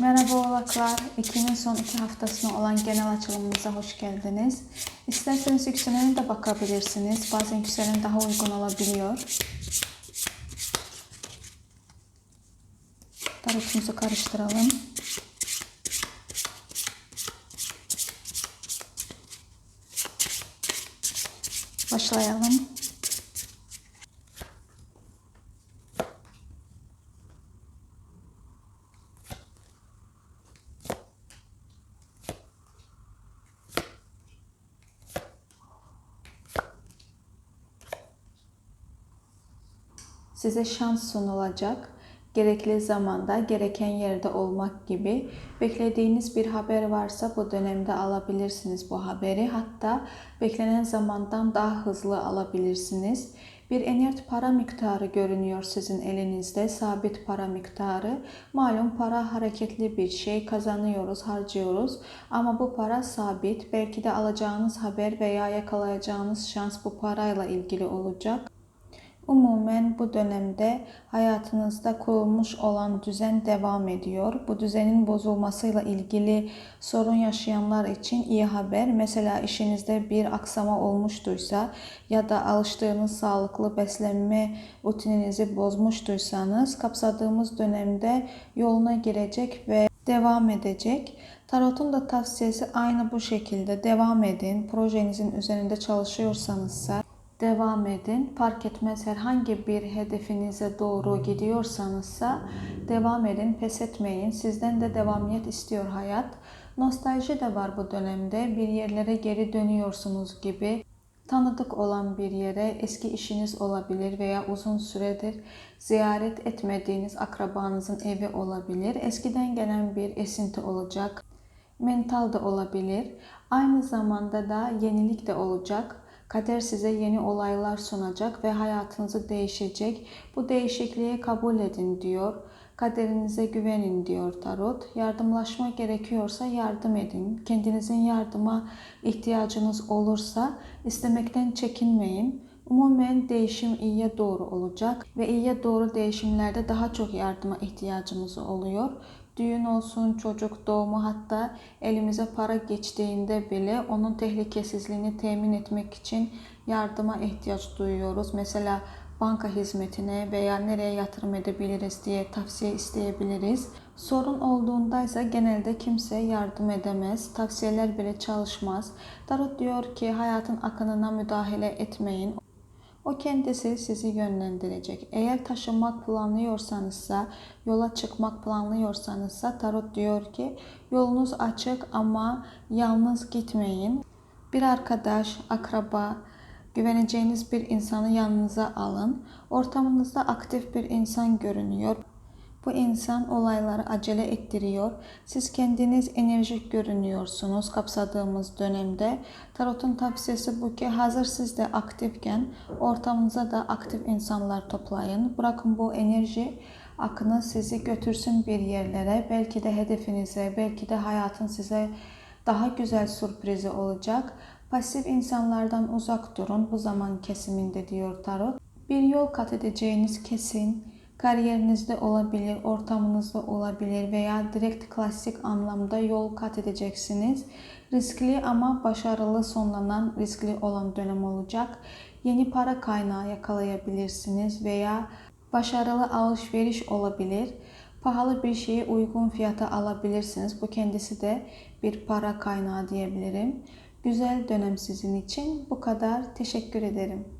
Merhaba oğlaklar. Ekim'in son iki haftasına olan genel açılımımıza hoş geldiniz. İsterseniz yükselene de bakabilirsiniz. Bazen yükselen daha uygun olabiliyor. Tarotumuzu karıştıralım. Başlayalım. Size şans sunulacak. Gerekli zamanda, gereken yerde olmak gibi beklediğiniz bir haber varsa bu dönemde alabilirsiniz bu haberi. Hatta beklenen zamandan daha hızlı alabilirsiniz. Bir enert para miktarı görünüyor sizin elinizde, sabit para miktarı. Malum para hareketli bir şey, kazanıyoruz, harcıyoruz. Ama bu para sabit. Belki de alacağınız haber veya yakalayacağınız şans bu parayla ilgili olacak. Umumen bu dönemde hayatınızda kurulmuş olan düzen devam ediyor. Bu düzenin bozulmasıyla ilgili sorun yaşayanlar için iyi haber. Mesela işinizde bir aksama olmuştuysa ya da alıştığınız sağlıklı beslenme rutininizi bozmuştuysanız kapsadığımız dönemde yoluna girecek ve devam edecek. Tarot'un da tavsiyesi aynı bu şekilde devam edin. Projenizin üzerinde çalışıyorsanızsa devam edin. Fark etmez herhangi bir hedefinize doğru gidiyorsanızsa devam edin, pes etmeyin. Sizden de devamiyet istiyor hayat. Nostalji de var bu dönemde. Bir yerlere geri dönüyorsunuz gibi. Tanıdık olan bir yere eski işiniz olabilir veya uzun süredir ziyaret etmediğiniz akrabanızın evi olabilir. Eskiden gelen bir esinti olacak. Mental da olabilir. Aynı zamanda da yenilik de olacak. Kader size yeni olaylar sunacak ve hayatınızı değişecek. Bu değişikliği kabul edin diyor. Kaderinize güvenin diyor tarot. Yardımlaşma gerekiyorsa yardım edin. Kendinizin yardıma ihtiyacınız olursa istemekten çekinmeyin. Umumen değişim iyiye doğru olacak ve iyiye doğru değişimlerde daha çok yardıma ihtiyacımız oluyor düğün olsun, çocuk doğumu hatta elimize para geçtiğinde bile onun tehlikesizliğini temin etmek için yardıma ihtiyaç duyuyoruz. Mesela banka hizmetine veya nereye yatırım edebiliriz diye tavsiye isteyebiliriz. Sorun olduğunda ise genelde kimse yardım edemez. Tavsiyeler bile çalışmaz. Tarot diyor ki hayatın akınına müdahale etmeyin. O kendisi sizi yönlendirecek. Eğer taşınmak planlıyorsanızsa, yola çıkmak planlıyorsanızsa tarot diyor ki yolunuz açık ama yalnız gitmeyin. Bir arkadaş, akraba, güveneceğiniz bir insanı yanınıza alın. Ortamınızda aktif bir insan görünüyor. Bu insan olayları acele ettiriyor. Siz kendiniz enerjik görünüyorsunuz kapsadığımız dönemde. Tarot'un tavsiyesi bu ki hazır siz de aktifken ortamınıza da aktif insanlar toplayın. Bırakın bu enerji akını sizi götürsün bir yerlere. Belki de hedefinize, belki de hayatın size daha güzel sürprizi olacak. Pasif insanlardan uzak durun bu zaman kesiminde diyor Tarot. Bir yol kat edeceğiniz kesin kariyerinizde olabilir, ortamınızda olabilir veya direkt klasik anlamda yol kat edeceksiniz. Riskli ama başarılı sonlanan riskli olan dönem olacak. Yeni para kaynağı yakalayabilirsiniz veya başarılı alışveriş olabilir. Pahalı bir şeyi uygun fiyata alabilirsiniz. Bu kendisi de bir para kaynağı diyebilirim. Güzel dönem sizin için. Bu kadar. Teşekkür ederim.